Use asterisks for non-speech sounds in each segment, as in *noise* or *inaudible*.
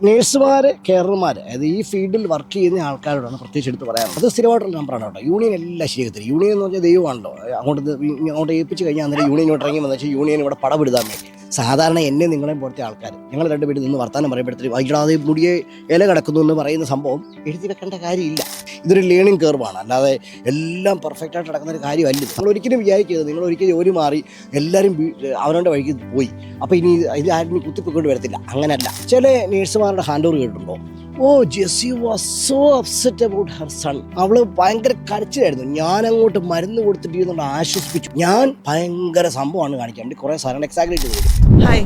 നേഴ്സുമാര് കെയർമാർ അതായത് ഈ ഫീൽഡിൽ വർക്ക് ചെയ്യുന്ന ആൾക്കാരോടാണ് പ്രത്യേകിച്ച് എടുത്ത് പറയാം അത് സ്ഥിരമായിട്ടുള്ള നമ്പറാണ് കേട്ടോ. യൂണിയൻ എല്ലാം ശരിയാകത്തില്ല യൂണിയൻ എന്ന് പറഞ്ഞാൽ ദൈവമാണല്ലോ. അങ്ങോട്ട് അങ്ങോട്ട് ഏൽപ്പിച്ച് കഴിഞ്ഞാൽ അന്നേരം യൂണിയനോട്ട് ഇറങ്ങി വന്നു വെച്ചാൽ യൂണിയൻ ഇവിടെ പടപെടുതാൻ വേണ്ടി. സാധാരണ എന്നെ നിങ്ങളെയും പോലത്തെ ആൾക്കാർ ഞങ്ങൾ രണ്ടുപേരും നിന്ന് വർത്താനം പറയുമ്പോഴത്തേക്കും വൈകിടാതെ മുടിയെ ഇല കിടക്കുന്നു എന്ന് പറയുന്ന സംഭവം എഴുതി വെക്കേണ്ട കാര്യമില്ല. ഇതൊരു ലേണിംഗ് കർവാണ് അല്ലാതെ എല്ലാം പെർഫെക്റ്റ് ആയിട്ട് നടക്കുന്ന ഒരു കാര്യമല്ല നിങ്ങൾ ഒരിക്കലും വിചാരിക്കരുത്. നിങ്ങൾ ഒരിക്കലും ജോലി മാറി എല്ലാവരും അവനവന്റെ വഴിക്ക് പോയി. അപ്പോൾ ഇനി ഇത് ആരും കുത്തിപ്പൊക്കൊണ്ട് വരത്തില്ല. അങ്ങനെയല്ല ചില നേഴ്സുമാരുടെ ഹാൻഡ് ഓവർ കേട്ടിട്ടുണ്ടോ? ഓ Jessie was so upset about her son അവൾ ഭയങ്കര കരച്ചിലായിരുന്നു. ഞാൻ അങ്ങോട്ട് മരുന്ന് കൊടുത്തിട്ട് ആശ്വസിപ്പിച്ചു. ഞാൻ ഭയങ്കര സംഭവമാണ് കാണിക്കാൻ വേണ്ടി കുറെ സാധനം എക്സാഗ്രേറ്റ് ചെയ്തു ഹായ്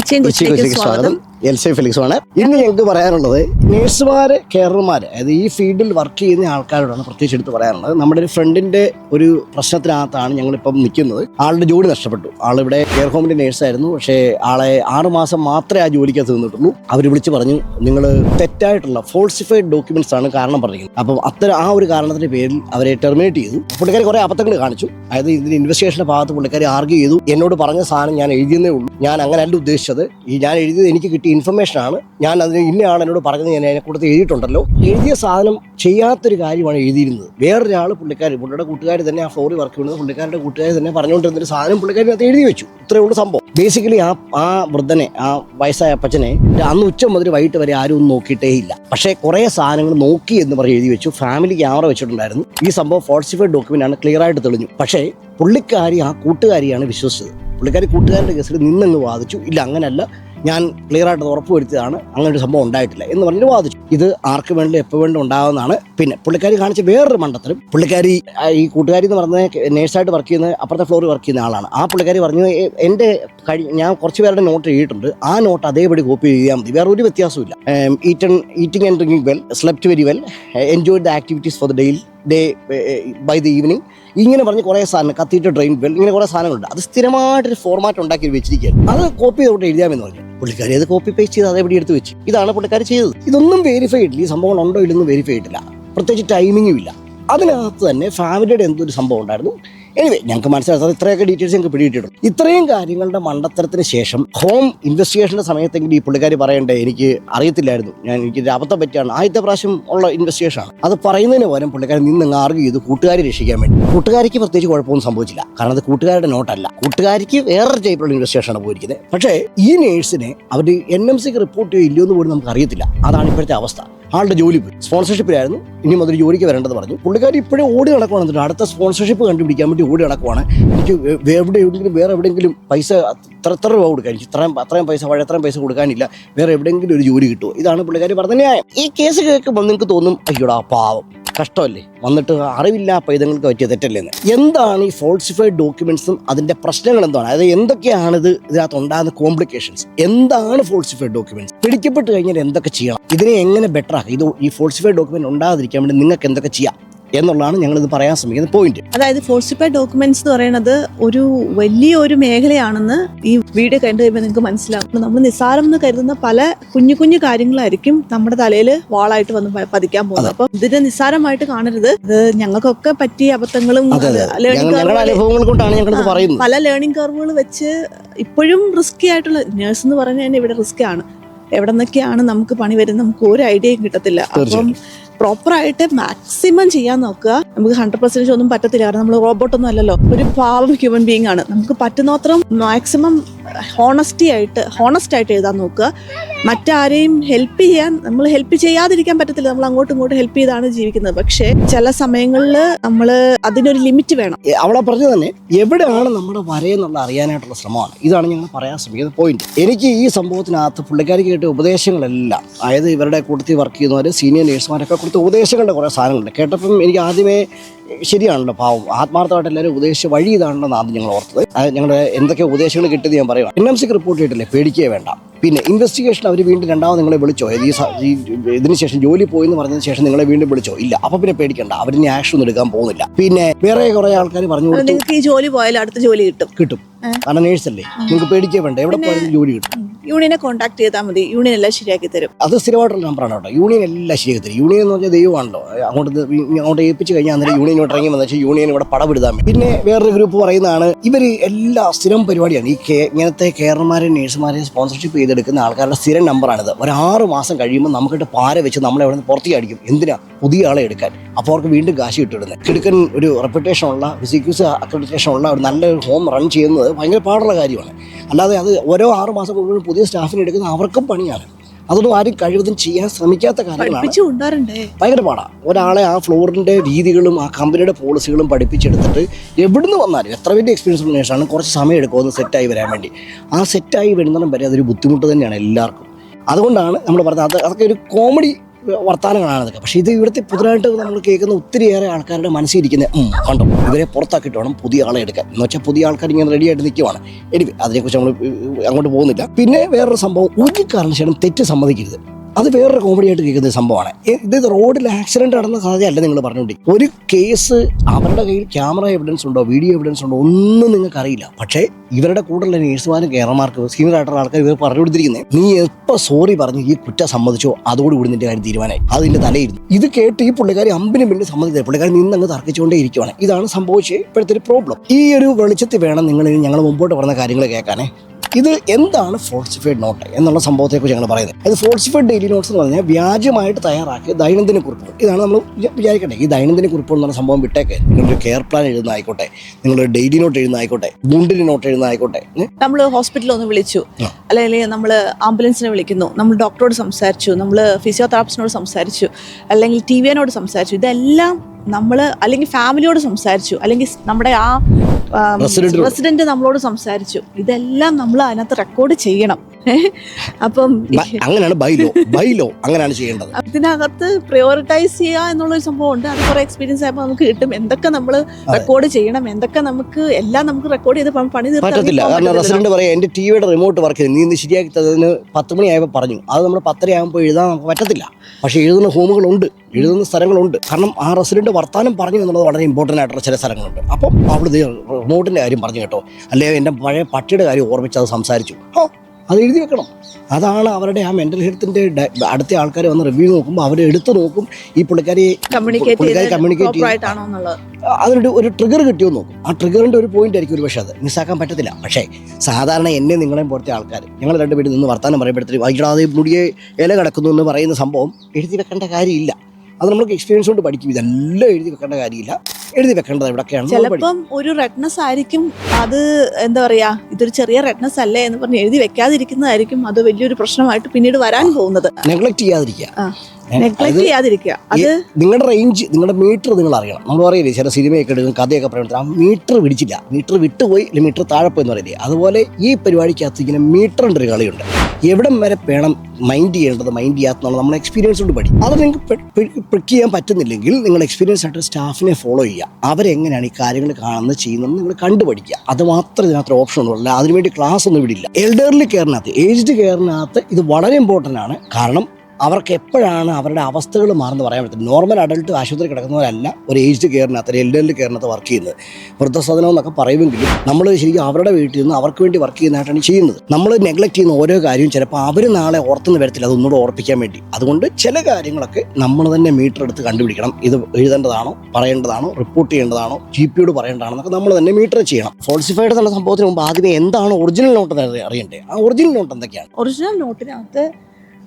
ഇച്ചയും കൊച്ചിലേക്ക് സ്വാഗതം. എൽ സി ഫിലിക്സ് ആണ്. ഇന്ന് ഞങ്ങൾക്ക് പറയാനുള്ളത് നേഴ്സുമാര് കെയർമാർ അതായത് ഈ ഫീൽഡിൽ വർക്ക് ചെയ്യുന്ന ആൾക്കാരോടാണ് പ്രത്യേകിച്ച് എടുത്ത് പറയാനുള്ളത്. നമ്മുടെ ഒരു ഫ്രണ്ടിന്റെ ഒരു പ്രശ്നത്തിനകത്താണ് ഞങ്ങളിപ്പം നിൽക്കുന്നത്. ആളുടെ ജോലി നഷ്ടപ്പെട്ടു. ആളിവിടെ കെയർ ഹോമിന്റെ നേഴ്സായിരുന്നു. പക്ഷേ ആളെ ആറ് മാസം മാത്രമേ ആ ജോലിക്കകത്ത് നിന്നിട്ടുള്ളൂ. അവർ വിളിച്ച് പറഞ്ഞു നിങ്ങൾ തെറ്റായിട്ടുള്ള ഫോൾസിഫൈഡ് ഡോക്യുമെന്റ്സ് ആണ് കാരണം പറഞ്ഞിരിക്കുന്നത്. അപ്പം അത്തരം ആ ഒരു കാരണത്തിന്റെ പേരിൽ അവരെ ടെർമിനേറ്റ് ചെയ്തു. പുള്ളിക്കാരി കുറെ അബദ്ധങ്ങൾ കാണിച്ചു. അതായത് ഇതിന്റെ ഇൻവെസ്റ്റിഗേഷന്റെ ഭാഗത്ത് പുള്ളിക്കാരി ആർഗ്യൂ ചെയ്തു. എന്നോട് പറഞ്ഞ സാധനം ഞാൻ എഴുതിയെന്നേ ഉള്ളൂ. ഞാൻ അങ്ങനെയല്ല ഉദ്ദേശിച്ചത്. ഈ ഞാൻ എഴുതിയത് എനിക്ക് കിട്ടിയ ഇൻഫർമേഷൻ ആണ്. ഞാൻ അതിന് ഇന്നയാൾ എന്നോട് പറഞ്ഞത് ഞാൻ അതിനെ കൂടുതൽ എഴുതിയിട്ടുണ്ടല്ലോ. എഴുതിയ സാധനം ചെയ്യാത്തൊരു കാര്യമാണ് എഴുതിയിരുന്നത്. വേറൊരാൾ പുള്ളിക്കാരി പുള്ളിയുടെ കൂട്ടുകാർ തന്നെ ആ ഫ്ലോറിൽ വർക്ക് ചെയ്യുന്നത് പുള്ളിക്കാരുടെ കൂട്ടുകാർ തന്നെ പറഞ്ഞുകൊണ്ടിരുന്നൊരു സാധനം പുള്ളിക്കാരി അത് എഴുതി വെച്ചു. ഇത്രയുള്ള സംഭവം. ബേസിക്കലി ആ ആ വൃദ്ധനെ ആ വയസ്സായ അപ്പച്ചനെ അന്ന് ഉച്ച മുതൽ വൈകിട്ട് വരെ ആരും ഒന്നും നോക്കിയിട്ടേ ഇല്ല. പക്ഷേ കുറേ സാധനങ്ങൾ നോക്കി എന്ന് പറഞ്ഞ് എഴുതി വെച്ചു. ഫാമിലി ക്യാമറ വെച്ചിട്ടുണ്ടായിരുന്നു. ഈ സംഭവം ഫോൾസിഫൈഡ് ഡോക്യുമെന്റ് ആണ് ക്ലിയർ ആയിട്ട് തെളിഞ്ഞു. പക്ഷേ പുള്ളിക്കാരി ആ കൂട്ടുകാരിയാണ് വിശ്വസിച്ചത്. പുള്ളിക്കാരി കൂട്ടുകാരുടെ കേസിൽ നിന്നങ്ങ് വാദിച്ചു. ഇല്ല അങ്ങനല്ല. ഞാൻ ക്ലിയർ ആയിട്ട് ഉറപ്പ് വരുത്തിയതാണ് അങ്ങനെ ഒരു സംഭവം ഉണ്ടായിട്ടില്ല എന്ന് പറഞ്ഞു വാദിച്ചു. ഇത് ആർക്ക് വേണ്ടി എപ്പോൾ വേണ്ടി ഉണ്ടാകുന്നതാണ് പിന്നെ പുള്ളിക്കാരി കാണിച്ച വേറൊരു മണ്ടത്തിലും പുള്ളിക്കാരി ഈ കൂട്ടുകാരി എന്ന് പറഞ്ഞ നേഴ്സായിട്ട് വർക്ക് ചെയ്യുന്ന അപ്പുറത്തെ ഫ്ലോറിൽ വർക്ക് ചെയ്യുന്ന ആളാണ്. ആ പുള്ളിക്കാരി പറഞ്ഞു എന്റെ കഴി ഞാൻ കുറച്ച് പേരുടെ നോട്ട് എഴുതിയിട്ടുണ്ട്. ആ നോട്ട് അതേപടി കോപ്പി ചെയ്താൽ മതി. വേറെ ഒരു വ്യത്യാസമില്ല eaten eating and drinking well slept very well enjoy the activities for the daily day by the evening ഇങ്ങനെ പറഞ്ഞ് കുറേ സാധനം കത്തിയിട്ട് ട്രെയിൻ വെൽ ഇങ്ങനെ കുറേ സാധനങ്ങളുണ്ട്. അത് സ്ഥിരമായിട്ടൊരു ഫോർമാറ്റ് ഉണ്ടാക്കി വെച്ചിരിക്കുകയാണ്. അത് കോപ്പി ചെയ്തോട്ട് എഴുതാമെന്ന് പറഞ്ഞു. പുള്ളിക്കാരി അത് കോപ്പി പേസ്റ്റ് ചെയ്ത് അതേപടി എടുത്ത് വെച്ച്. ഇതാണ് പുള്ളിക്കാരി ചെയ്തത്. ഇതൊന്നും വെരിഫൈ ചെയ്തില്ല ഈ സംഭവങ്ങൾ ഉണ്ടോ ഇല്ലെന്നും വെരിഫൈ ആയിട്ടില്ല പ്രത്യേകിച്ച് ടൈമിങ്ങും ഇല്ല. അതിനകത്ത് തന്നെ ഫാമിലിയുടെ എന്തൊരു സംഭവം ഉണ്ടായിരുന്നു. എനിവേ ഞങ്ങൾക്ക് മനസ്സിലായത് ഇത്രയൊക്കെ ഡീറ്റെയിൽസ് ഞങ്ങൾക്ക് പിടിയിട്ടിട്ടുണ്ട് ഇത്രയും കാര്യങ്ങളുടെ മണ്ടത്തരത്തിന് ശേഷം ഹോം ഇൻവെസ്റ്റിഗേഷന്റെ സമയത്തെങ്കിലും ഈ പുള്ളിക്കാരി പറയണ്ടേ എനിക്ക് അറിയത്തില്ലായിരുന്നു. ഞാൻ എനിക്ക് അബദ്ധം പറ്റിയാണ്. ആദ്യത്തെ പ്രാവശ്യം ഉള്ള ഇൻവെസ്റ്റിഗേഷൻ ആണ്. അത് പറയുന്നതിന് പകരം പുള്ളിക്കാരി നിന്ന് ആർഗ്യൂ ചെയ്ത് കൂട്ടുകാരെ രക്ഷിക്കാൻ വേണ്ടി. കൂട്ടുകാരിക്ക് പ്രത്യേകിച്ച് കുഴപ്പമൊന്നും സംഭവിച്ചില്ല. കാരണം അത് കൂട്ടുകാരുടെ നോട്ടല്ല കൂട്ടുകാരിക്ക് വേറൊരു ടൈപ്പിലുള്ള ഇൻവെസ്റ്റിഗേഷൻ ആണ് പോയിരിക്കുന്നത്. പക്ഷേ ഈ നേഴ്സിനെ അവർ എൻ എം സിക്ക് റിപ്പോർട്ട് ചെയ്യോ ഇല്ലയോ എന്ന് പോലും നമുക്ക് അറിയത്തില്ല. അതാണ് ഇപ്പോഴത്തെ അവസ്ഥ. ആളുടെ ജോലി സ്പോൺസർഷിപ്പിലായിരുന്നു ഇനി മുതൽ ജോലിക്ക് വരേണ്ടത് പറഞ്ഞു. പുള്ളിക്കാരി ഇപ്പോഴേ ഓടി നടക്കണം അടുത്ത സ്പോൺസർഷിപ്പ് കണ്ടുപിടിക്കാൻ വേണ്ടി ഓടി നടക്കുവാണ്. എനിക്ക് എവിടെയെങ്കിലും വേറെ എവിടെയെങ്കിലും പൈസ അത്ര എത്ര രൂപ കൊടുക്കാൻ? എനിക്ക് ഇത്രയും അത്രയും പൈസ വഴി അത്രയും പൈസ കൊടുക്കാനില്ല. വേറെ എവിടെയെങ്കിലും ഒരു ജോലി കിട്ടുമോ ഇതാണ് പുള്ളിക്കാരി പറഞ്ഞ ന്യായം. ഈ കേസ് കേൾക്കുമ്പോൾ നിങ്ങൾക്ക് തോന്നും അയ്യോടാ പാവം. കഷ്ടമല്ലേ? വന്നിട്ട് അറിവില്ല പൈതങ്ങൾക്ക് പറ്റിയ തെറ്റല്ലേ എന്ന് എന്താണ് ഈ ഫോൾസിഫൈഡ് ഡോക്യുമെന്റ്സും അതിന്റെ പ്രശ്നങ്ങൾ എന്താണ്? അതായത് എന്തൊക്കെയാണ് ഇത് ഇതിനകത്ത് ഉണ്ടാകുന്ന കോംപ്ലിക്കേഷൻസ് എന്താണ് ഫോൾസിഫൈഡ് ഡോക്യുമെന്റ്സ് പിടിക്കപ്പെട്ട് കഴിഞ്ഞാൽ എന്തൊക്കെ ചെയ്യണം? ഇതിനെ എങ്ങനെ ബെറ്റർ ആക്കാം? ഇത് ഈ ഫോൾസിഫൈഡ് ഡോക്യുമെന്റ് ഉണ്ടാകാതിരിക്കാൻ വേണ്ടി നിങ്ങൾക്ക് എന്തൊക്കെ ചെയ്യാം? എന്നുള്ളതാണ് ഞങ്ങളിത് പറയാൻ ശ്രമിക്കുന്ന പോയിന്റ് അതായത് ഫോഴ്സിഫൈഡ് ഡോക്യുമെന്റ്സ് എന്ന് പറയുന്നത് ഒരു വലിയ ഒരു മേഖലയാണെന്ന് ഈ വീഡിയോ കണ്ടു കഴിയുമ്പോൾ നിങ്ങൾക്ക് മനസ്സിലാവും. നമ്മൾ നിസ്സാരം എന്ന് കരുതുന്ന പല കുഞ്ഞു കുഞ്ഞു കാര്യങ്ങളായിരിക്കും നമ്മുടെ തലയിൽ വാളായിട്ട് വന്ന് പതിക്കാൻ പോകുന്നത്. അപ്പം ഇതിനെ നിസ്സാരമായിട്ട് കാണരുത്. ഇത് ഞങ്ങൾക്കൊക്കെ പറ്റിയ അബദ്ധങ്ങളും അനുഭവങ്ങൾ കൊണ്ടാണ് ഞങ്ങളിത് പറയുന്നത്. പല ലേണിംഗ് കർവുകൾ വെച്ച് ഇപ്പോഴും റിസ്കി ആയിട്ടുള്ള നേഴ്സ് എന്ന് പറഞ്ഞാൽ ഇവിടെ റിസ്ക് ആണ്. എവിടെ നിന്നൊക്കെയാണ് നമുക്ക് പണി വരുന്നത്? നമുക്ക് ഒരു ഐഡിയയും കിട്ടത്തില്ല. അപ്പം പ്രോപ്പറായിട്ട് മാക്സിമം ചെയ്യാൻ നോക്കുക. നമുക്ക് ഹൺഡ്രഡ് പെർസെന്റേജ് ഒന്നും പറ്റത്തില്ല. കാരണം നമ്മൾ റോബോട്ടൊന്നും അല്ലല്ലോ. ഒരു പാവം ഹ്യൂമൻ ബീങ് ആണ്. നമുക്ക് പറ്റുന്നത്രം മാക്സിമം ഹോണസ്റ്റി ആയിട്ട് ഹോണസ്റ്റ് ആയിട്ട് എഴുതാൻ നോക്കുക. മറ്റാരെയും ഹെൽപ്പ് ചെയ്യാൻ നമ്മൾ ഹെൽപ്പ് ചെയ്യാതിരിക്കാൻ പറ്റത്തില്ല. നമ്മൾ അങ്ങോട്ടും ഇങ്ങോട്ടും ഹെൽപ്പ് ചെയ്താണ് ജീവിക്കുന്നത്. പക്ഷേ ചില സമയങ്ങളിൽ നമ്മൾ അതിനൊരു ലിമിറ്റ് വേണം. അവളെ പറഞ്ഞു തന്നെ എവിടെയാണ് നമ്മുടെ വരയെന്നുള്ള അറിയാനായിട്ടുള്ള ശ്രമമാണ്. ഇതാണ് ഞങ്ങൾ പറയാൻ ശ്രമിക്കുന്ന പോയിന്റ് എനിക്ക് ഈ സംഭവത്തിനകത്ത് പുള്ളിക്കാരിക്ക് കിട്ടിയ ഉപദേശങ്ങളെല്ലാം അതായത് ഇവരുടെ കൂട്ടത്തിൽ വർക്ക് ചെയ്യുന്നവർ സീനിയർ നേഴ്സുമാരൊക്കെ കൊടുത്ത ഉപദേശങ്ങളുടെ കുറേ സാധനങ്ങളുണ്ട്. കേട്ടപ്പം എനിക്ക് ആദ്യമേ ശരിയാണല്ലോ പാവം. ആത്മാർത്ഥമായിട്ട് എല്ലാവരും ഉപദേശിച്ച വഴി ഇതാണെന്നാണ് ആദ്യം ഞങ്ങൾ ഓർത്തത്. അത് ഞങ്ങളുടെ എന്തൊക്കെ ഉപദേശങ്ങൾ കിട്ടിയത് ഞാൻ പറയുക എൻ എം സിക്ക് റിപ്പോർട്ട് ചെയ്തിട്ടില്ലേ? പേടിക്കേ വേണ്ട. പിന്നെ ഇൻവെസ്റ്റിഗേഷൻ അവർ വീണ്ടും രണ്ടാമത് നിങ്ങളെ വിളിച്ചോ? ഈ ഇതിന് ശേഷം ജോലി പോയി എന്ന് പറഞ്ഞതിന് ശേഷം നിങ്ങളെ വീണ്ടും വിളിച്ചോ? ഇല്ല. അപ്പൊ പിന്നെ പേടിക്കണ്ട. അവരിനി ആക്ഷൻ ഒന്നും എടുക്കാൻ പോകുന്നില്ല. പിന്നെ വേറെ കുറെ ആൾക്കാർ പറഞ്ഞു നിങ്ങൾക്ക് ഈ ജോലി പോയാൽ അടുത്ത ജോലി കിട്ടും. കിട്ടും. കാരണം നേഴ്സല്ലേ? നിങ്ങൾക്ക് പേടിക്കേ വേണ്ട. എവിടെ പോയാലും ജോലി കിട്ടും. യൂണിയനെ കോൺടാക്ട് ചെയ്താൽ മതി. യൂണിയൻ എല്ലാം ശരിയാക്കി തരും. അത് സ്ഥിരമായിട്ടുള്ള നമ്പറാണ് കേട്ടോ. യൂണിയൻ എല്ലാം ശരിയാക്കി തരും. യൂണിയൻ എന്ന് പറഞ്ഞാൽ ദൈവമാണല്ലോ. അങ്ങോട്ട് അങ്ങോട്ട് ഏൽപ്പിച്ച് കഴിഞ്ഞാൽ അന്നേരം യൂണിയനോട്ട് ഇറങ്ങി വന്നാൽ യൂണിയൻ ഇവിടെ പടപെടുത്താൻ പിന്നെ വേറൊരു ഗ്രൂപ്പ് പറയുന്നതാണ് ഇവർ എല്ലാ സ്ഥിരം പരിപാടിയാണ്. ഈ കെ ഇങ്ങനത്തെ കെയർമാരെ നേഴ്സുമാരെ സ്പോൺസർഷിപ്പ് ചെയ്തെടുക്കുന്ന ആൾക്കാരുടെ സ്ഥിരം നമ്പറാണിത് ഒരു ആറ് മാസം കഴിയുമ്പോൾ നമുക്കിട്ട് പാര വെച്ച് നമ്മളെ അവിടെ നിന്ന് പുറത്തേക്ക് അടിക്കും. എന്തിനാ? പുതിയ ആളെ എടുക്കാൻ. അപ്പോൾ അവർക്ക് വീണ്ടും കാശ് കിട്ടിയിടുന്നത് കിടുക്കൻ ഒരു റെപ്യൂട്ടേഷൻ ഉള്ള ഫിസിക്യൂസ് അക്രഡിറ്റേഷൻ ഉള്ള ഒരു നല്ലൊരു ഹോം റൺ ചെയ്യുന്നത് ഭയങ്കര പാടുള്ള കാര്യമാണ്. അല്ലാതെ അത് ഓരോ ആറ് മാസം കൂടുമ്പോഴും പുതിയ സ്റ്റാഫിനെ എടുക്കുന്ന അവർക്കും പണിയാണ്. അതൊന്നും ആരും കഴിവതും ചെയ്യാൻ ശ്രമിക്കാത്ത കാര്യങ്ങളാണ്. ഭയങ്കര പാടാണ് ഒരാളെ ആ ഫ്ലോറിന്റെ രീതികളും ആ കമ്പനിയുടെ പോളിസികളും പഠിപ്പിച്ചെടുത്തിട്ട് എവിടുന്ന് വന്നാലും എത്ര വലിയ എക്സ്പീരിയൻസ് ഉള്ള ശേഷമാണ് കുറച്ച് സമയം എടുക്കുമെന്ന് സെറ്റായി വരാൻ വേണ്ടി. ആ സെറ്റായി വരുന്നതും വരെ അതൊരു ബുദ്ധിമുട്ട് തന്നെയാണ് എല്ലാവർക്കും. അതുകൊണ്ടാണ് നമ്മൾ പറഞ്ഞത് അത് അതൊക്കെ ഒരു കോമഡി വർത്തമാനങ്ങളാണ് അതൊക്കെ പക്ഷേ ഇത് ഇവിടുത്തെ പുതുതായിട്ട് നമ്മൾ കേൾക്കുന്ന ഒത്തിരിയേറെ ആൾക്കാരുടെ മനസ്സിൽ ഇരിക്കുന്ന കണ്ടോ? ഇവരെ പുറത്താക്കിയിട്ട് വേണം പുതിയ ആളെ എടുക്കാൻ. എന്ന് വെച്ചാൽ പുതിയ ആൾക്കാർ ഇങ്ങനെ റെഡി ആയിട്ട് നിൽക്കുവാണ് എനിവേ അതിനെക്കുറിച്ച് നമ്മൾ അങ്ങോട്ട് പോകുന്നില്ല. പിന്നെ വേറൊരു സംഭവം ഒരു കാരണശേഷം തെറ്റ് സമ്മതിക്കരുത്. അത് വേറൊരു കോമഡി ആയിട്ട് കേൾക്കുന്ന സംഭവമാണ്. ഇത് റോഡിൽ ആക്സിഡന്റ് നടന്ന സാധ്യതയല്ല നിങ്ങൾ പറഞ്ഞുകൊണ്ട് ഒരു കേസ് അവരുടെ കയ്യിൽ ക്യാമറ എവിഡൻസ് ഉണ്ടോ വീഡിയോ എവിഡൻസ് ഉണ്ടോ ഒന്നും നിങ്ങൾക്ക് അറിയില്ല. പക്ഷേ ഇവരുടെ കൂടെയുള്ള നേഴ്സുമാരും കേരളമാർക്ക് സീനിയർ ആയിട്ടുള്ള ആൾക്കാർ ഇവർ പറഞ്ഞു കൊടുത്തിരിക്കുന്നത് നീ എപ്പോ സോറി പറഞ്ഞ് ഈ കുറ്റം സമ്മതിച്ചോ അതോടുകൂടി നിന്റെ കാര്യം തീരുമാനമായി അതിന്റെ തലയിരുന്നു ഇത് കേട്ട് ഈ പുള്ളിക്കാരി അമ്പിനും പിന്നെ സമ്മതിച്ചത് പുള്ളിക്കാരി നിന്ന് അങ്ങ് തർക്കിച്ചുകൊണ്ടേ ഇരിക്കുവാണ്. ഇതാണ് സംഭവിച്ചത് ഇപ്പോഴത്തെ ഒരു പ്രോബ്ലം ഈ ഒരു വെളിച്ചത്തിൽ വേണം നിങ്ങൾ ഞങ്ങൾ മുമ്പോട്ട് പറഞ്ഞ കാര്യങ്ങൾ കേൾക്കാനേ. ഇത് എന്താണ് ഫോൾസിഫൈഡ് നോട്ട് എന്നുള്ള സംഭവത്തെക്കുറിച്ച് ഞങ്ങൾ പറയുന്നത്? അത് ഫോൾസിഫൈഡ് ഡെയിലി നോട്ട്സ് എന്ന് പറഞ്ഞാൽ വ്യാജമായിട്ട് തയ്യാറാക്കിയ ദൈനംദിന കുറിപ്പുകൾ. ഇതാണ് നമ്മൾ വിചാ- വിചാരിക്കട്ടെ ഈ ദൈനംദിന കുറിപ്പുകൾ എന്ന് പറഞ്ഞ സംഭവം വിട്ടേക്ക്. നിങ്ങളൊരു കെയർ പ്ലാൻ എഴുതുന്ന ആയിക്കോട്ടെ നിങ്ങളൊരു ഡെയിലി നോട്ട് എഴുതുന്ന ആയിക്കോട്ടെ ബുണ്ടിന് നോട്ട് എഴുതുന്ന ആയിക്കോട്ടെ നമ്മൾ ഹോസ്പിറ്റലിൽ ഒന്ന് വിളിച്ചു. അല്ലെങ്കിൽ നമ്മൾ ആംബുലൻസിനെ വിളിക്കുന്നു. നമ്മൾ ഡോക്ടറോട് സംസാരിച്ചു. നമ്മൾ ഫിസിയോതെറാപ്പിസ്റ്റിനോട് സംസാരിച്ചു. അല്ലെങ്കിൽ ടി വിനോട് സംസാരിച്ചു. ഇതെല്ലാം നമ്മൾ അല്ലെങ്കിൽ ഫാമിലിയോട് സംസാരിച്ചു. അല്ലെങ്കിൽ നമ്മുടെ ആ പ്രസിഡന്റ് നമ്മളോട് സംസാരിച്ചു. ഇതെല്ലാം നമ്മൾ അതിനകത്ത് റെക്കോർഡ് ചെയ്യണം. *laughs* അപ്പം അങ്ങനെയാണ് ബൈലോ ബൈലോ അങ്ങനെയാണ് ചെയ്യേണ്ടത്. അതിനകത്ത് പ്രയോറിറ്റൈസ് ചെയ്യുക എന്നുള്ളൊരു സംഭവം ഉണ്ട് അത് കുറെ എക്സ്പീരിയൻസ് ആയപ്പോൾ നമുക്ക് കിട്ടും. എന്തൊക്കെ നമ്മൾ റെക്കോർഡ് ചെയ്യണം? എന്തൊക്കെ നമുക്ക് എല്ലാം നമുക്ക് റെക്കോർഡ് ചെയ്ത് പണി പറ്റത്തില്ല. കാരണം റെസിഡന്റ് പറയാം എന്റെ ടിവിയുടെ റിമോട്ട് വർക്ക് ചെയ്ത് നീ ഇന്ന് ശരിയാക്കി തന്നതിന് പത്ത് മണിയായപ്പോൾ പറഞ്ഞു. അത് നമ്മൾ പത്തര ആകുമ്പോൾ എഴുതാൻ നമുക്ക് പറ്റത്തില്ല. പക്ഷേ എഴുതുന്ന ഹോമുകളുണ്ട്. എഴുതുന്ന സ്ഥലങ്ങളുണ്ട്. കാരണം ആ റെസിഡന്റ് വർത്താനം പറഞ്ഞു എന്നുള്ളത് വളരെ ഇമ്പോർട്ടന്റ് ആയിട്ടുള്ള ചില സ്ഥലങ്ങളുണ്ട്. അപ്പം അവിടെ റിമോട്ടിന്റെ കാര്യം പറഞ്ഞു കേട്ടോ. അല്ലെങ്കിൽ എന്റെ പഴയ പട്ടിയുടെ കാര്യം ഓർമ്മിച്ച് അത് സംസാരിച്ചു. ഓ അത് എഴുതി വെക്കണം. അതാണ് അവരുടെ ആ മെന്റൽ ഹെൽത്തിന്റെ അടുത്ത ആൾക്കാർ വന്ന് റിവ്യൂ നോക്കുമ്പോൾ അവർ എടുത്തു നോക്കും ഈ പുള്ളിക്കാരി കമ്മ്യൂണിക്കേറ്റ് പുള്ളിക്കാരി അതിനൊരു ഒരു ട്രിഗർ കിട്ടിയോ നോക്കും. ആ ട്രിഗറിന്റെ ഒരു പോയിന്റ് ആയിരിക്കും ഒരു പക്ഷേ അത്. മിസ്സാക്കാൻ പറ്റത്തില്ല. പക്ഷേ സാധാരണ എന്നെ നിങ്ങളെയും പോലത്തെ ആൾക്കാർ ഞങ്ങൾ രണ്ടുപേരും നിന്ന് വർത്താനം പറയുമ്പോഴത്തേക്കും വൈകിടാതെ മുടിയെ ഇല കിടക്കുന്നു എന്ന് പറയുന്ന സംഭവം എഴുതി വെക്കേണ്ട കാര്യമില്ല. അത് നമുക്ക് എക്സ്പീരിയൻസ് കൊണ്ട് പഠിക്കും. ഇതെല്ലാം എഴുതി വെക്കേണ്ട കാര്യമില്ല. എഴുതി വെക്കേണ്ടത് എവിടെയൊക്കെയാണ് നമ്മൾ ചിലപ്പം ഒരു റെഡ്നസ് ആയിരിക്കും. അത് എന്താ പറയാ ഇതൊരു ചെറിയ റെഡ്നസ് അല്ലേ എന്ന് പറഞ്ഞ് എഴുതി വെക്കാതിരിക്കുന്നതായിരിക്കും അത് വലിയൊരു പ്രശ്നമായിട്ട് പിന്നീട് വരാൻ പോകുന്നത്. നെഗ്ലക്ട് ചെയ്യാതിരിക്കുക. നെഗ്ലക്ട് അത് ചെയ്യാതിരിക്കുക. അത് നിങ്ങളുടെ റേഞ്ച് നിങ്ങളുടെ മീറ്റർ നിങ്ങൾ അറിയണം. നമ്മൾ പറയില്ലേ ചില സിനിമയൊക്കെ എടുക്കും കഥയൊക്കെ പറയുന്നത് ആ മീറ്റർ പിടിച്ചില്ല. മീറ്റർ വിട്ടുപോയി അല്ലെങ്കിൽ മീറ്റർ താഴെപ്പോയി എന്ന് പറയില്ലേ. അതുപോലെ ഈ പരിപാടിക്കകത്ത് ഇങ്ങനെ മീറ്ററിന്റെ ഒരു കളിയുണ്ട്. എവിടം വരെ വേണം മൈൻഡ് ചെയ്യേണ്ടത് മൈൻഡ് ചെയ്യാത്തതാണ് നമ്മൾ എക്സ്പീരിയൻസ് കൊണ്ട് പഠിക്കും. അത് നിങ്ങൾക്ക് പിക്ക് ചെയ്യാൻ പറ്റുന്നില്ലെങ്കിൽ നിങ്ങൾ എക്സ്പീരിയൻസ് ആയിട്ട് സ്റ്റാഫിനെ ഫോളോ ചെയ്യുക. അവരെങ്ങനെയാണ് ഈ കാര്യങ്ങൾ കാണുന്നത് ചെയ്യുന്നത് നിങ്ങൾ കണ്ടുപഠിക്കുക. അത് മാത്രം ഇതിനകത്ത് ഓപ്ഷൻ ഉള്ളൂ. അല്ല അതിനുവേണ്ടി ക്ലാസ് ഒന്നും ഇവിടില്ല എൽഡർലി കെയറിനകത്ത് ഏജ്ഡ് കെയറിനകത്ത് ഇത് വളരെ ഇമ്പോർട്ടന്റ് ആണ്. കാരണം അവർക്ക് എപ്പോഴാണ് അവരുടെ അവസ്ഥകൾ മാറുന്നത് പറയാൻ പറ്റില്ല നോർമൽ അഡൽട്ട് ആശുപത്രി കിടക്കുന്നവരല്ല ഒരു ഏജ്ഡ് കെയറിനകത്ത് ഒരു എൽഡർലി കെയറിനകത്ത് വർക്ക് ചെയ്യുന്നത്. വൃദ്ധസദനം എന്നൊക്കെ പറയുമെങ്കിലും നമ്മൾ ശരിക്കും അവരുടെ വീട്ടിൽ നിന്ന് അവർക്ക് വേണ്ടി വർക്ക് ചെയ്യുന്നതായിട്ടാണ് ചെയ്യുന്നത്. നമ്മൾ നെഗ്ലക്ട് ചെയ്യുന്ന ഓരോ കാര്യവും ചിലപ്പോൾ അവർ നാളെ ഓർത്തുനിന്ന് വരത്തില്ല അതൊന്നുകൂടെ ഓർപ്പിക്കാൻ വേണ്ടി. അതുകൊണ്ട് ചില കാര്യങ്ങളൊക്കെ നമ്മൾ തന്നെ മീറ്റർ എടുത്ത് കണ്ടുപിടിക്കണം. ഇത് എഴുതേണ്ടതാണോ പറയേണ്ടതാണോ റിപ്പോർട്ട് ചെയ്യേണ്ടതാണോ ജി പിയോട് പറയേണ്ടതാണോ എന്നൊക്കെ നമ്മൾ തന്നെ മീറ്റർ ചെയ്യണം. ഫോൾസിഫൈഡ് എന്നുള്ള സംഭവത്തിന് മുമ്പ് ആദ്യമേ എന്താണ് ഒറിജിനൽ നോട്ട് അറിയണ്ടേ? ആ ഒറിജിനൽ നോട്ട് എന്തൊക്കെയാണ്? ഒറിജിനൽ നോട്ടിനകത്ത്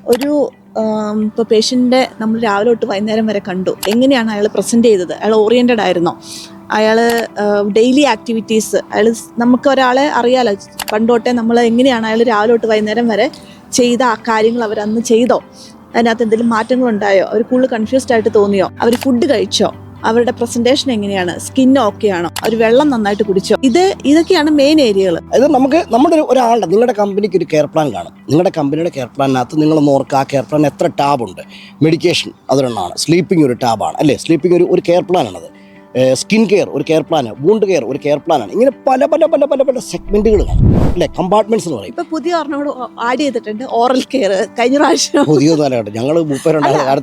ഒരു ഇപ്പോൾ പേഷ്യന്റെ നമ്മൾ രാവിലെ തൊട്ട് വൈകുന്നേരം വരെ കണ്ടു. എങ്ങനെയാണ് അയാൾ പ്രസന്റ് ചെയ്തത്? അയാൾ ഓറിയന്റഡ് ആയിരുന്നോ. അയാൾ ഡെയിലി ആക്ടിവിറ്റീസ് അയാൾ നമുക്ക് ഒരാളെ അറിയാലോ. പണ്ടോട്ടെ നമ്മൾ എങ്ങനെയാണ് അയാൾ രാവിലെ തൊട്ട് വൈകുന്നേരം വരെ ചെയ്ത ആ കാര്യങ്ങൾ അവരന്ന് ചെയ്തോ? അതിനകത്ത് എന്തെങ്കിലും മാറ്റങ്ങളുണ്ടായോ? അവർ കൂടുതൽ കൺഫ്യൂസ്ഡ് ആയിട്ട് തോന്നിയോ? അവർ ഫുഡ് കഴിച്ചോ? അവരുടെ പ്രസന്റേഷൻ എങ്ങനെയാണ്? സ്കിൻ ഓക്കെ ആണോ? അവർ വെള്ളം നന്നായിട്ട് കുടിച്ചോ? ഇത് ഇതൊക്കെയാണ് മെയിൻ ഏരിയകൾ അതായത് നമുക്ക് നമ്മുടെ ഒരു ഒരാളുടെ നിങ്ങളുടെ കമ്പനിക്ക് ഒരു കെയർ പ്ലാൻ കാണും. നിങ്ങളുടെ കമ്പനിയുടെ കെയർ പ്ലാനിനകത്ത് നിങ്ങളൊന്ന് ഓർക്കുക ആ കെയർ പ്ലാൻ എത്ര ടാബ് ഉണ്ട്. മെഡിക്കേഷൻ അതൊരെണ്ണമാണ് സ്ലീപ്പിംഗ് ഒരു ടാബാണ് അല്ലേ? സ്ലീപ്പിംഗ് ഒരു ഒരു കെയർ പ്ലാനാണത് സ്കിൻ കെയർ ഒരു കെയർ പ്ലാൻ വൂണ്ട് കെയർ ഒരു കെയർ പ്ലാനാണ് ഇങ്ങനെ പല പല പല പല പല സെഗ്മെന്റുകൾ അല്ലെ? കമ്പാർട്ട്മെന്റ്സ് എന്ന് പറയും. ഇപ്പൊ പുതിയ ഒരെണ്ണോട് ആഡ് ചെയ്തിട്ടുണ്ട്. ഓറൽ കെയർ കഴിഞ്ഞ പ്രാവശ്യം പുതിയ കാലഘട്ടം ഞങ്ങൾ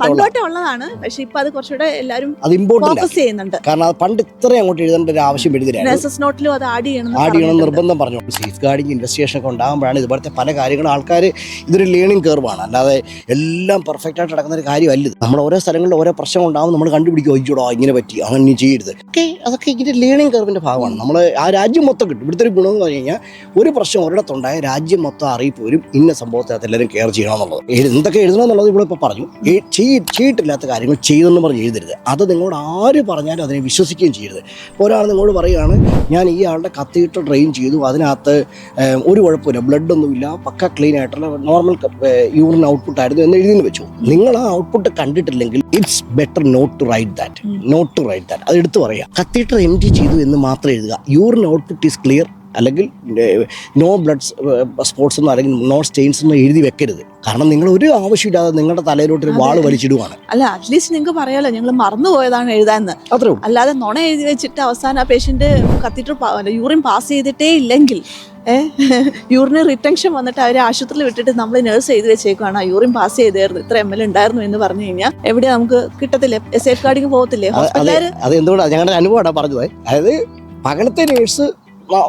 പണ്ടോട്ടേ ഉള്ളതാണ്. പക്ഷെ ഇപ്പൊ അത് കുറച്ചുകൂടെ എല്ലാരും അത് ഇമ്പോർട്ടന്റ് ചെയ്യുന്നുണ്ട്. കാരണം അത് പണ്ട് ഇത്രയും അങ്ങോട്ട് എഴുതേണ്ട ഒരു ആവശ്യം നഴ്സസ് നോട്ടിലും അത് ആഡ് ചെയ്യണം ആഡ് ചെയ്യണം നിർബന്ധം പറഞ്ഞു. സേഫ് ഗാർഡിങ് ഇൻവെസ്റ്റിഗേഷൻ ഒക്കെ ഉണ്ടാകുമ്പോഴാണ് ഇതുപോലത്തെ പല കാര്യങ്ങളും ആൾക്കാർ ഇതൊരു ലേണിംഗ് കർവാണ് അല്ലാതെ എല്ലാം പെർഫെക്റ്റ് ആയിട്ട് നടക്കുന്ന ഒരു കാര്യമല്ല നമ്മൾ ഓരോ സ്ഥലങ്ങളിൽ ഓരോ പ്രശ്നം ഉണ്ടാകും നമ്മൾ കണ്ടുപിടിക്കും. ഒയ്യോടോ ഇങ്ങനെ പറ്റി. അങ്ങനെ നീ ചെയ്യരുത് ഓക്കെ അതൊക്കെ ഇതിന്റെ ലേണിംഗ് കർവിന്റെ ഭാഗമാണ്. നമ്മൾ ആ രാജ്യം മൊത്തം കിട്ടും. ഇവിടുത്തെ ഒരു ഗുണം എന്ന് പറഞ്ഞു കഴിഞ്ഞാൽ ഒരു പ്രശ്നം ഒരിടത്തുണ്ടായ രാജ്യം മൊത്തം അറിയിപ്പ് വരും. ഇന്ന സംഭവത്തിനകത്ത് എല്ലാവരും കെയർ ചെയ്യണമെന്നുള്ളത്. എന്തൊക്കെ എഴുതണം എന്നുള്ളത് ഇവിടെ ഇപ്പോൾ പറഞ്ഞു. ഈ ചെയ്- ചെയ്തിട്ടില്ലാത്ത കാര്യങ്ങൾ ചെയ്തെന്ന് പറഞ്ഞ് എഴുതരുത്. അത് നിങ്ങളോട് ആര് പറഞ്ഞാലും അതിനെ വിശ്വസിക്കുകയും ചെയ്യരുത്. ഒരാൾ നിങ്ങളോട് പറയുകയാണ് ഞാൻ ഈ ആളുടെ കത്തിയിട്ട് ട്രെയിൻ ചെയ്തു. അതിനകത്ത് ഒരു കുഴപ്പമില്ല. ബ്ലഡ് ഒന്നുമില്ല പക്ക ക്ലീൻ ആയിട്ടുള്ള നോർമൽ യൂറിൻ ഔട്ട്പുട്ട് ആയിരുന്നു എന്ന് എഴുതി വെച്ചു. നിങ്ങൾ ആ ഔട്ട്പുട്ട് കണ്ടിട്ടില്ലെങ്കിൽ it's better not to write that not to write that അത് എടുത്ത് പറയാം. കത്തീറ്റർ എം ടി ചെയ്തു എന്ന് മാത്രം എഴുതുക. യൂറിൻ ഔട്ട്പുട്ട് ഈസ് ക്ലിയർ അല്ലെങ്കിൽ നോ ബ്ലഡ് സ്പോർട്സ് എന്നോ അല്ലെങ്കിൽ നോ സ്റ്റെയിൻസ് എന്നോ എഴുതി വെക്കരുത്. കാരണം നിങ്ങൾ ഒരു ആവശ്യമില്ലാതെ നിങ്ങളുടെ തലയിലോട്ട് ഒരു വാൾ വലിച്ചിടുവാണ്. അല്ല അറ്റ്ലീസ്റ്റ് നിങ്ങൾക്ക് പറയാലോ ഞങ്ങൾ മറന്നുപോയതാണ് എഴുതാന്ന്. അത്രേ ഉള്ളൂ. അല്ലാതെ നുണ എഴുതി വെച്ചിട്ട് അവസാനം ആ പേഷ്യന്റ് കത്തിട്ട് യൂറിൻ പാസ് ചെയ്തിട്ടേ ഇല്ലെങ്കിൽ യൂറിന് റിട്ടൻഷൻ വന്നിട്ട് അവരെ ആശുപത്രിയിൽ വിട്ടിട്ട് നമ്മൾ നേഴ്സ് എഴുതി വെച്ചേക്കാണ് ആ യൂറിൻ പാസ് ചെയ്തായിരുന്നു ഇത്ര എം എൽ ഉണ്ടായിരുന്നു എന്ന് പറഞ്ഞു കഴിഞ്ഞാൽ എവിടെ നമുക്ക് കിട്ടത്തില്ലേ? Safe guarding പോകത്തില്ലേ? അതെന്തുകൊണ്ടാണ് അത് അത് എന്തുകൊണ്ടാണ് ഞങ്ങളുടെ അനുഭവമാണ് പറഞ്ഞത്. അതായത് പകലത്തെ നേഴ്സ്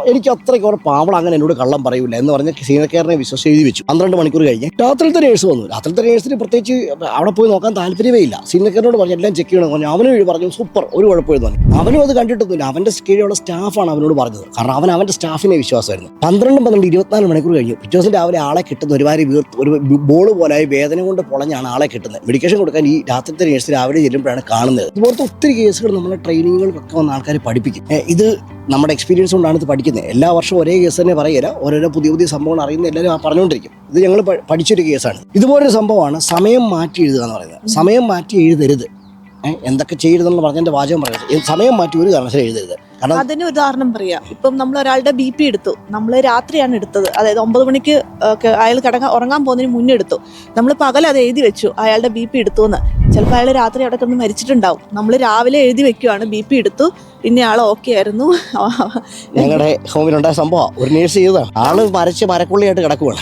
എനിക്ക് അത്രയ്ക്ക് ഒരു പാവള അങ്ങനെ എന്നോട് കള്ളം പറയൂല എന്ന് പറഞ്ഞ സീനക്കാരനെ വിശ്വസിച്ച് എഴുതി വെച്ചു. പന്ത്രണ്ട് മണിക്കൂർ കഴിഞ്ഞ് രാത്രിയിലത്തെ നേഴ്സ് വന്നു. രാത്രിയിലത്തെ നേഴ്സിന് പ്രത്യേകിച്ച് അവിടെ പോയി നോക്കാൻ താല്പര്യമേ ഇല്ല. സീനക്കാരനോട് പറഞ്ഞു എല്ലാം ചെക്ക് ചെയ്യണം. പറഞ്ഞു അവനും എഴുതി പറഞ്ഞു സൂപ്പർ ഒരു കുഴപ്പമെന്ന് പറഞ്ഞു. അവനും അത് കണ്ടിട്ടൊന്നുമില്ല. അവന്റെ കീഴിലുള്ള സ്റ്റാഫാണ് അവനോട് പറഞ്ഞത്. കാരണം അവൻ അവന്റെ സ്റ്റാഫിനെ വിശ്വാസമായിരുന്നു. പന്ത്രണ്ട് പന്ത്രണ്ട് ഇരുപത്തിനാല് മണിക്കൂർ കഴിഞ്ഞു പിറ്റേ ദിവസം രാവിലെ ആളെ കിട്ടുന്ന ഒരുപാട് വീർത്ത് ഒരു ബോൾ പോലായി വേദന കൊണ്ട് പൊളഞ്ഞാണ് ആളെ കിട്ടുന്നത്. മെഡിക്കേഷൻ കൊടുക്കാൻ ഈ രാത്രിത്തെ നേഴ്സ് രാവിലെ ചെല്ലുമ്പോഴാണ് കാണുന്നത്. ഇതുപോലത്തെ ഒത്തിരി കേസുകൾ നമ്മളെ ട്രെയിനിങ്ങുകൾക്കൊക്കെ വന്ന ആൾക്കാർ പഠിപ്പിക്കും. ഇത് നമ്മുടെ എക്സ്പീരിയൻസ് കൊണ്ടാണ് ഇത് പഠിക്കുന്നത് എല്ലാ വർഷവും ഒരേ കേസ് തന്നെ പറയില്ല ഓരോരോ പുതിയ പുതിയ സംഭവങ്ങൾ അറിയുന്ന എല്ലാവരും പറഞ്ഞുകൊണ്ടിരിക്കും ഇത് ഞങ്ങൾ പഠിച്ചൊരു കേസാണ് ഇതുപോലൊരു സംഭവമാണ് സമയം മാറ്റി എഴുതുക എന്ന് പറയുന്നത്. സമയം മാറ്റി എഴുതരുത്. എന്തൊക്കെ ചെയ്യരുതെന്ന് പറഞ്ഞതിന്റെ വാചകം പറയുന്നത്. സമയം മാറ്റി ഒരു കാരണവശാലും എഴുതരുത്. കാരണം അതിന് ഉദാഹരണം പറയാം. ഇപ്പം നമ്മൾ ഒരാളുടെ ബി പി എടുത്തു. നമ്മൾ രാത്രിയാണ് എടുത്തത്. അതായത് ഒമ്പത് മണിക്ക് അയാൾ കിടങ്ങാൻ ഉറങ്ങാൻ പോകുന്നതിന് മുന്നേ എടുത്തു. നമ്മൾ പകൽ അത് എഴുതി വെച്ചു. അയാളുടെ ബി പി എടുത്തു എന്ന്. ചിലപ്പോൾ അയാൾ രാത്രി അവിടെ കിടന്ന് മരിച്ചിട്ടുണ്ടാവും. നമ്മൾ രാവിലെ എഴുതി വെക്കുവാണ് ബി പി എടുത്തു. പിന്നെ ആൾ ഓക്കെ ആയിരുന്നു. ഞങ്ങളുടെ ഹോമിലുണ്ടായ സംഭവം ഒരു നേഴ്സ് ചെയ്തതാണ് ആൾ മരച്ച് മരക്കുള്ളിയായിട്ട് കിടക്കുവാണ്.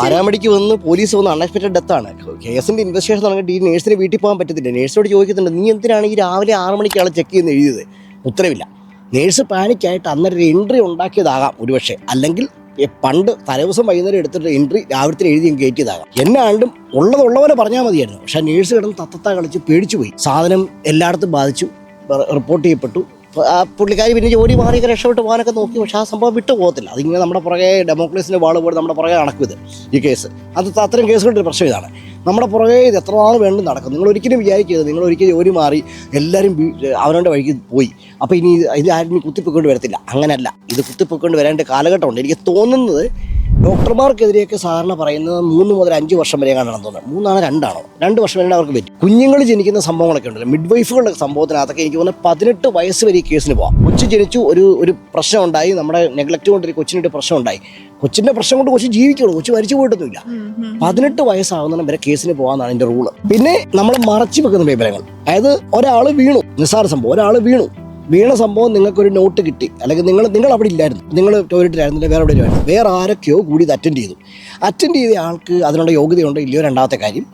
പാരാമെഡിക്ക് വന്ന് പോലീസ് വന്ന് അൺഎക്സ്പെക്ടഡ് ഡെത്ത് ആണ്. കേസിന്റെ ഇൻവെസ്റ്റിഗേഷൻ തുടങ്ങിയിട്ട് ഈ നേഴ്സിന് വീട്ടിൽ പോകാൻ പറ്റത്തില്ല. നേഴ്സിനോട് ചോദിക്കുന്നുണ്ട് നീ എന്തിനാണ് ഈ രാവിലെ ആറ് മണിക്ക് ആളെ ചെക്ക് ചെയ്യുന്ന എഴുതിയത്. ഉത്തരവില്ല. നേഴ്സ് പാനിക്കായിട്ട് അന്നേരം എൻട്രി ഉണ്ടാക്കിയതാകാം ഒരുപക്ഷെ. അല്ലെങ്കിൽ പണ്ട് തലേദിവസം വൈകുന്നേരം എടുത്തിട്ട് എൻട്രി രാവിലത്തിന് എഴുതി അങ്ങ് കയറ്റിയതാകാം എന്നാണ്ടും ഉള്ളതുള്ളവനെ പറഞ്ഞാൽ മതിയായിരുന്നു പക്ഷേ നേഴ്സ് കിടന്ന് തത്തത്ത കളിച്ച് പേടിച്ചു പോയി സാധനം എല്ലായിടത്തും ബാധിച്ചു. റിപ്പോർട്ട് ചെയ്യപ്പെട്ടു. ആ പുള്ളിക്കാരി പിന്നെ ജോലി മാറിയൊക്കെ രക്ഷപ്പെട്ട് പോകാനൊക്കെ നോക്കി. പക്ഷേ ആ സംഭവം വിട്ടു പോകത്തില്ല. അതിങ്ങനെ നമ്മുടെ പുറകെ ഡെമോക്രസിന്റെ വാൾ പോലെ നമ്മുടെ പുറകെ നടക്കും ഇത് ഈ കേസ്. അത് അത്തരം കേസുകളുടെ പ്രശ്നം ഇതാണ്. നമ്മുടെ പുറകെ ഇത് എത്ര നാൾ വേണ്ടി നടക്കും. നിങ്ങൾ ഒരിക്കലും വിചാരിക്കരുത്. നിങ്ങൾ ഒരിക്കലും ജോലി മാറി എല്ലാവരും അവനവന്റെ വഴിക്ക് പോയി. അപ്പോൾ ഇനി ഇത് ആരും കുത്തിപ്പൊക്കൊണ്ട് വരത്തില്ല. അങ്ങനല്ല. ഇത് കുത്തിപ്പൊക്കൊണ്ട് വരേണ്ട കാലഘട്ടമുണ്ട്. എനിക്ക് തോന്നുന്നത് ഡോക്ടർമാർക്കെതിരെയൊക്കെ സാധാരണ പറയുന്നത് മൂന്ന് മുതൽ അഞ്ച് വർഷം വരെ കാണണം തോന്നുന്നത് മൂന്നാണ് രണ്ടാണോ? രണ്ട് വർഷം വരെ അവർക്ക് പറ്റും. കുഞ്ഞുങ്ങൾ ജനിക്കുന്ന സംഭവങ്ങളൊക്കെ ഉണ്ടല്ലോ. മിഡ് വൈഫുകളുടെ സംഭവത്തിനകത്തൊക്കെ എനിക്ക് തോന്നുന്നത് പതിനെട്ട് വയസ്സ് വരെ ഈ കേസിന് പോകാം കൊച്ചു ജനിച്ചു ഒരു ഒരു പ്രശ്നം ഉണ്ടായി നമ്മുടെ നെഗ്ലക്റ്റ് കൊണ്ട് ഒരു കൊച്ചിനൊരു പ്രശ്നം ഉണ്ടായി കൊച്ചിന്റെ പ്രശ്നം കൊണ്ട് കൊച്ചു ജീവിക്കുള്ളൂ. കൊച്ചു മരിച്ചു പോയിട്ടൊന്നുമില്ല. പതിനെട്ട് വയസ്സാകുന്ന വരെ കേസിന് പോകാന്നാണ് എന്റെ റൂൾ പിന്നെ നമ്മൾ മറച്ചു വെക്കുന്ന വിവരങ്ങൾ. അതായത് ഒരാൾ വീണു. നിസ്സാര സംഭവം. ഒരാൾ വീണു. വീണ സംഭവം നിങ്ങൾക്കൊരു നോട്ട് കിട്ടി. അല്ലെങ്കിൽ നിങ്ങൾ നിങ്ങൾ അവിടെ ഇല്ലായിരുന്നു. നിങ്ങൾ ടോയ്ലറ്റിലായിരുന്നില്ല വേറെ എവിടെ ആയിരുന്നു. വേറെ ആരൊക്കെയോ കൂടി ഇത് അറ്റൻഡ് ചെയ്തു. അറ്റൻഡ് ചെയ്ത ആൾക്ക് അതിനുള്ള യോഗ്യതയുണ്ടോ ഇല്ലയോ രണ്ടാമത്തെ കാര്യം.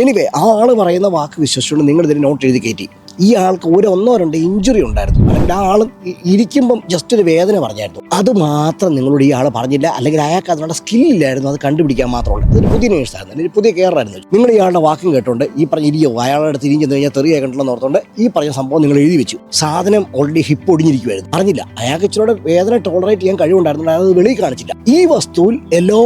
എനിവേ ആ ആൾ പറയുന്ന വാക്ക് വിശ്വസിച്ചുകൊണ്ട് നിങ്ങൾ ഇതിന് നോട്ട് എഴുതി കയറ്റി. ഈ ആൾക്ക് ഒരു ഒന്നോ രണ്ടോ ഇഞ്ചുറി ഉണ്ടായിരുന്നു. അല്ലെങ്കിൽ ആ ആൾ ഇരിക്കുമ്പം ജസ്റ്റ് ഒരു വേദന പറഞ്ഞായിരുന്നു. അത് മാത്രം നിങ്ങളോട് ഈ ആൾ പറഞ്ഞില്ല. അല്ലെങ്കിൽ അയാൾക്ക് അതിനുള്ള സ്കില്ലില്ലായിരുന്നു അത് കണ്ടുപിടിക്കാൻ മാത്രമുള്ളൂ. അതൊരു പുതിയ നേഴ്സായിരുന്നു അല്ലെങ്കിൽ പുതിയ കെയറായിരുന്നു നിങ്ങൾ ഇയാളുടെ വാക്കും കേട്ടോണ്ട് ഈ പറഞ്ഞ ഇരിയോ അയാളുടെ അടുത്ത് ഇരിഞ്ഞു കഴിഞ്ഞാൽ തെറി കണ്ടല്ലോ ഓർത്തോണ്ട് ഈ പറഞ്ഞ സംഭവം നിങ്ങൾ എഴുതി വെച്ചു. സാധനം ഓൾറെഡി ഹിപ്പ് ഒടിഞ്ഞിരിക്കുമായിരുന്നു അറിഞ്ഞില്ല അയാൾക്ക് ഇച്ചിരി വേദന ടോളറേറ്റ് ചെയ്യാൻ കഴിവുണ്ടായിരുന്നു അയാൾ അത് വെളിയിൽ കാണിച്ചില്ല. ഈ വസ്തുവിൽ എല്ലാ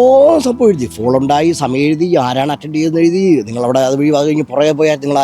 സംഭവം എഴുതി. ഫോൾ ഉണ്ടായി സമയം എഴുതി ആരാണ് അറ്റൻഡ് ചെയ്തെന്ന് എഴുതി നിങ്ങളവിടെ അത് വഴി കഴിഞ്ഞ് പുറകെ പോയാൽ നിങ്ങൾ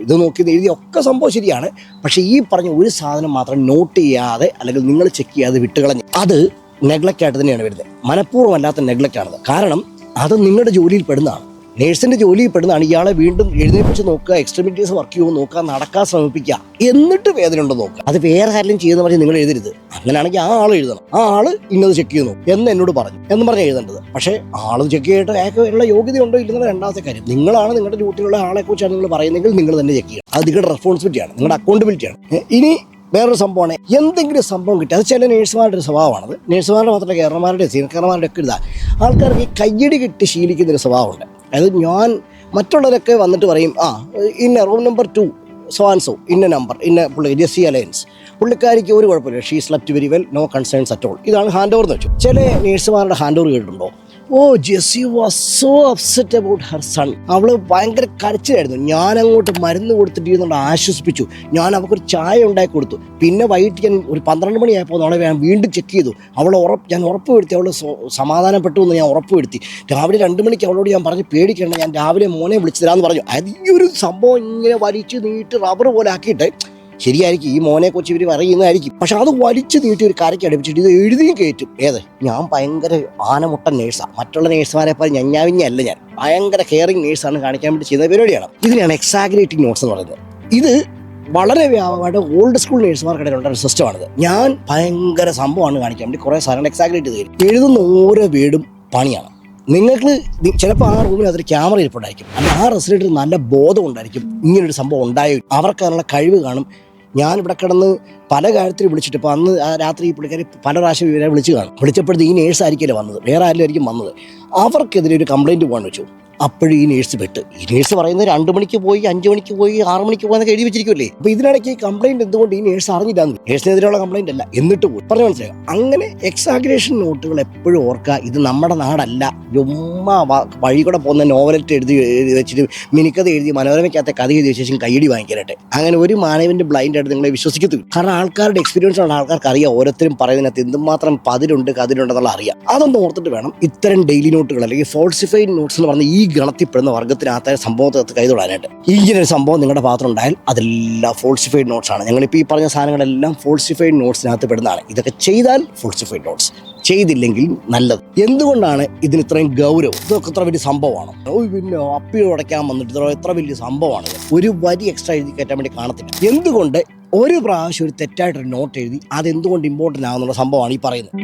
ഇത് നോക്കി എഴുതി ഒക്കെ സംഭവം ശരിയാണ്. പക്ഷേ ഈ പറഞ്ഞ ഒരു സാധനം മാത്രം നോട്ട് ചെയ്യാതെ അല്ലെങ്കിൽ നിങ്ങൾ ചെക്ക് ചെയ്യാതെ വിട്ടുകളഞ്ഞ് അത് നെഗ്ലക്റ്റ് ആയിട്ട് തന്നെയാണ് വരുന്നത്. മനഃപൂർവമല്ലാത്ത നെഗ്ലക്റ്റ് ആണത്. കാരണം അത് നിങ്ങളുടെ ജോലിയിൽ പെടുന്നതാണ്. നേഴ്സിന്റെ ജോലി പെടുന്നതാണ് ഇയാളെ വീണ്ടും എഴുന്നേപ്പിച്ച് നോക്കുക എക്സ്ട്രീമിറ്റീസ് വർക്ക് ചെയ്യുമോ നോക്കുക നടക്കാൻ ശ്രമിപ്പിക്കുക. എന്നിട്ട് വേദന ഉണ്ടോ നോക്കുക. അത് വേറെ ആരെങ്കിലും ചെയ്യുന്ന പറഞ്ഞ് നിങ്ങൾ എഴുതരുത്. അങ്ങനെയാണെങ്കിൽ ആ ആൾ എഴുതണം. ആ ആൾ ഇന്നത് ചെക്ക് ചെയ്യുന്നു എന്ന് എന്നോട് പറഞ്ഞു എന്ന് പറഞ്ഞ് എഴുതേണ്ടത്. പക്ഷേ ആൾ ചെക്ക് ചെയ്തിട്ട് അയാൾക്ക് ഉള്ള യോഗ്യത ഉണ്ടോ ഇല്ലെന്നുള്ള രണ്ടാമത്തെ കാര്യം. നിങ്ങളാണ് നിങ്ങളുടെ ഡ്യൂട്ടിയിലുള്ള ആളെ കുറിച്ചാണ് നിങ്ങൾ പറയുന്നെങ്കിൽ നിങ്ങൾ തന്നെ ചെക്ക് ചെയ്യണം. അത് നിങ്ങളുടെ റെസ്പോൺസിബിലിറ്റിയാണ് നിങ്ങളുടെ അക്കൗണ്ടബിലിറ്റിയാണ് ഇനി വേറൊരു സംഭവമാണ്. എന്തെങ്കിലും സംഭവം കിട്ടി. അത് ചില നേഴ്സുമാരുടെ ഒരു സ്വഭാവമാണത്. നേഴ്സുമാരുടെ മാത്രമല്ല കേരളമാരുടെ സീനിയർമാരുടെ ഒക്കെ ഇതാണ് ആൾക്കാർക്ക് ഈ കയ്യടി കിട്ടി ശീലിക്കുന്ന ഒരു സ്വഭാവമുണ്ട്. അതായത് ഞാൻ മറ്റുള്ളവരൊക്കെ വന്നിട്ട് പറയും ആ ഇന്ന റൂം നമ്പർ ടു സോ ഇന്ന നമ്പർ ഇന്ന പുള്ളി ജെസ്സി അലയൻസ് പുള്ളിക്കാരിക്ക് ഒരു കുഴപ്പമില്ല. She slept very well no concerns at all ഇതാണ് ഹാൻഡ് ഓവർ എന്ന് വെച്ചു. ചില നേഴ്സുമാരുടെ ഹാൻഡ് ഓവർ കേട്ടിട്ടുണ്ടോ? ഓ Jessie was so upset about her son അവൾ ഭയങ്കര കരച്ചിലായിരുന്നു. ഞാൻ അങ്ങോട്ട് മരുന്ന് കൊടുത്തിട്ട് ആശ്വസിപ്പിച്ചു. ഞാൻ അവൾക്കൊരു ചായ ഉണ്ടാക്കി കൊടുത്തു. പിന്നെ വൈകിട്ട് ഞാൻ ഒരു പന്ത്രണ്ട് മണിയായപ്പോൾ അവളെ ഞാൻ വീണ്ടും ചെക്ക് ചെയ്തു. അവളെ ഉറപ്പ് ഞാൻ ഉറപ്പ് വരുത്തി അവൾ സമാധാനപ്പെട്ടു എന്ന് ഞാൻ ഉറപ്പ് വരുത്തി രാവിലെ രണ്ട് മണിക്ക് അവളോട് ഞാൻ പറഞ്ഞു പേടിക്കേണ്ട ഞാൻ രാവിലെ മോനെ വിളിച്ചു തരാമെന്ന് പറഞ്ഞു. അത് ഈ ഒരു സംഭവം ഇങ്ങനെ വലിച്ചു നീട്ട് റബ്ബർ പോലെ ആക്കിയിട്ട് ശരിയായിരിക്കും. ഈ മോനെ കൊച്ചു ഇവർ പറയുന്നതായിരിക്കും. പക്ഷെ അത് വലിച്ചു നീട്ടി ഒരു കരയ്ക്ക് അടുപ്പിച്ചിട്ട് ഇത് എഴുതിയും കയറ്റും ഏത്? ഞാൻ ഭയങ്കര ആനമുട്ട നേഴ്സാണ് മറ്റുള്ള നേഴ്സുമാരെ പോലെ ഞഞ്ഞാവിഞ്ഞല്ല ഞാൻ. ഭയങ്കര കെയറിങ് നേഴ്സാണ് കാണിക്കാൻ വേണ്ടി ചെയ്യുന്ന പരിപാടിയാണ്. ഇതിനാണ് എക്സാഗ്രേറ്റിംഗ് നോട്ട്സ് എന്ന് പറയുന്നത്. ഇത് വളരെ വ്യാപകമായിട്ട് ഓൾഡ് സ്കൂൾ നേഴ്സുമാർക്കിടയിലുള്ള ഒരു സിസ്റ്റമാണിത് ഞാൻ ഭയങ്കര സംഭവമാണ് കാണിക്കാൻ വേണ്ടി കുറേ സാധനങ്ങൾ എക്സാഗ്രേറ്റ് ചെയ്ത് എഴുതുന്ന ഓരോ വീടും പണിയാണ്. നിങ്ങൾക്ക് ചിലപ്പോൾ ആ റൂമിൽ അതൊരു ക്യാമറ ഇരിപ്പുണ്ടായിരിക്കും. അല്ല ആ റെസിഡന്റിന് നല്ല ബോധം ഉണ്ടായിരിക്കും. ഇങ്ങനൊരു സംഭവം ഉണ്ടായി. അവർക്ക് അതിനുള്ള കഴിവ് കാണും. ഞാൻ ഇവിടെ കിടന്ന് പല കാര്യത്തിൽ വിളിച്ചിട്ട് ഇപ്പോൾ അന്ന് ആ രാത്രി ഈ പുള്ളിക്കാരി പല പ്രാവശ്യം ഇവരെ വിളിച്ചു കാണും. വിളിച്ചപ്പോഴത്തെ ഈ നേഴ്സ് ആയിരിക്കില്ല വന്നത്? വേറെ ആരും ആയിരിക്കും വന്നത്. അവർക്കെതിരെ ഒരു കംപ്ലയിന്റ് പോകാൻ വെച്ചു. അപ്പോഴും ഈ നേഴ്സ് പെട്ട്. ഈ നേഴ്സ് പറയുന്നത് രണ്ട് മണിക്ക് പോയി അഞ്ച് മണിക്ക് പോയി ആറ് മണിക്ക് പോകുന്നൊക്കെ എഴുതി വെച്ചിരിക്കുമല്ലേ അപ്പോൾ ഇതിനിടയ്ക്ക് ഈ കംപ്ലയിന്റ് എന്തുകൊണ്ട് ഈ നേഴ്സ് അറിഞ്ഞില്ലാന്ന് നേഴ്സിനെതിരെയുള്ള കംപ്ലയിന്റ് അല്ല. എന്നിട്ട് പോയി. പറഞ്ഞു മനസ്സിലായി? അങ്ങനെ എക്സാഗ്രേഷൻ നോട്ടുകൾ എപ്പോഴും ഓർക്കുക. ഇത് നമ്മുടെ നാടല്ല. ചുമ്മാ വഴി കൂടെ പോകുന്ന നോവലറ്റ് എഴുതി എഴുതി വെച്ചിട്ട് മിനിക്കഥ എഴുതി മനോരമയ്ക്കകത്തെ കഥ എഴുതി വെച്ച ശേഷം കൈയടി വാങ്ങിക്കാനായിട്ട് അങ്ങനെ ഒരു മാനവന്റെ ബ്ലൈൻഡ് ആയിട്ട് നിങ്ങളെ വിശ്വസിക്കത്തില്ല കാരണം ആൾക്കാരുടെ എക്സ്പീരിയൻസ് ഉള്ള ആൾക്കാർക്ക് അറിയാം. ഓരോരുത്തരും പറയുന്നതിനകത്ത് എന്തുമാത്രം പതിരുണ്ട് കതിരുണ്ടെന്നുള്ള അറിയാം. അതൊന്നും ഓർത്തിട്ട് വേണം ഇത്തരം ഡെയിലി നോട്ടുകൾ അല്ലെങ്കിൽ ഫോൾസിഫൈഡ് നോട്ട്സ് എന്ന് പറഞ്ഞ ഈ ഗണത്തിൽപ്പെടുന്ന വർഗത്തിനകത്തെ സംഭവത്തിനകത്ത് കൈതൊടാനായിട്ട് ഇങ്ങനെ ഒരു സംഭവം നിങ്ങളുടെ പാത്രം ഉണ്ടായാൽ അതെല്ലാം ഫോൾസിഫൈഡ് നോട്ട്സ് ആണ്. ഞങ്ങളിപ്പോൾ ഈ പറഞ്ഞ സാധനങ്ങളെല്ലാം ഫോൾസിഫൈഡ് നോട്ട്സിനകത്ത് പെടുന്നതാണ്. ഇതൊക്കെ ചെയ്താൽ ഫോൾസിഫൈഡ് നോട്ട്സ് ചെയ്തില്ലെങ്കിൽ നല്ലത്. എന്തുകൊണ്ടാണ് ഇതിന് ഇത്രയും ഗൗരവം? ഇതൊക്കെ ഇത്ര വലിയ സംഭവമാണ്? പിന്നെ അപ്പീൽ ഉടയ്ക്കാൻ വന്നിട്ട് ഇത്ര വലിയ സംഭവമാണ് ഒരു വരി എക്സ്ട്രാ എഴുതി കയറ്റാൻ വേണ്ടി കാണത്തില്ല. എന്തുകൊണ്ട് ഒരു പ്രാവശ്യം ഒരു തെറ്റായിട്ടൊരു നോട്ട് എഴുതി അതെന്തുകൊണ്ട് ഇമ്പോർട്ടന്റ് ആകുന്നുള്ള സംഭവമാണ് ഈ പറയുന്നത്.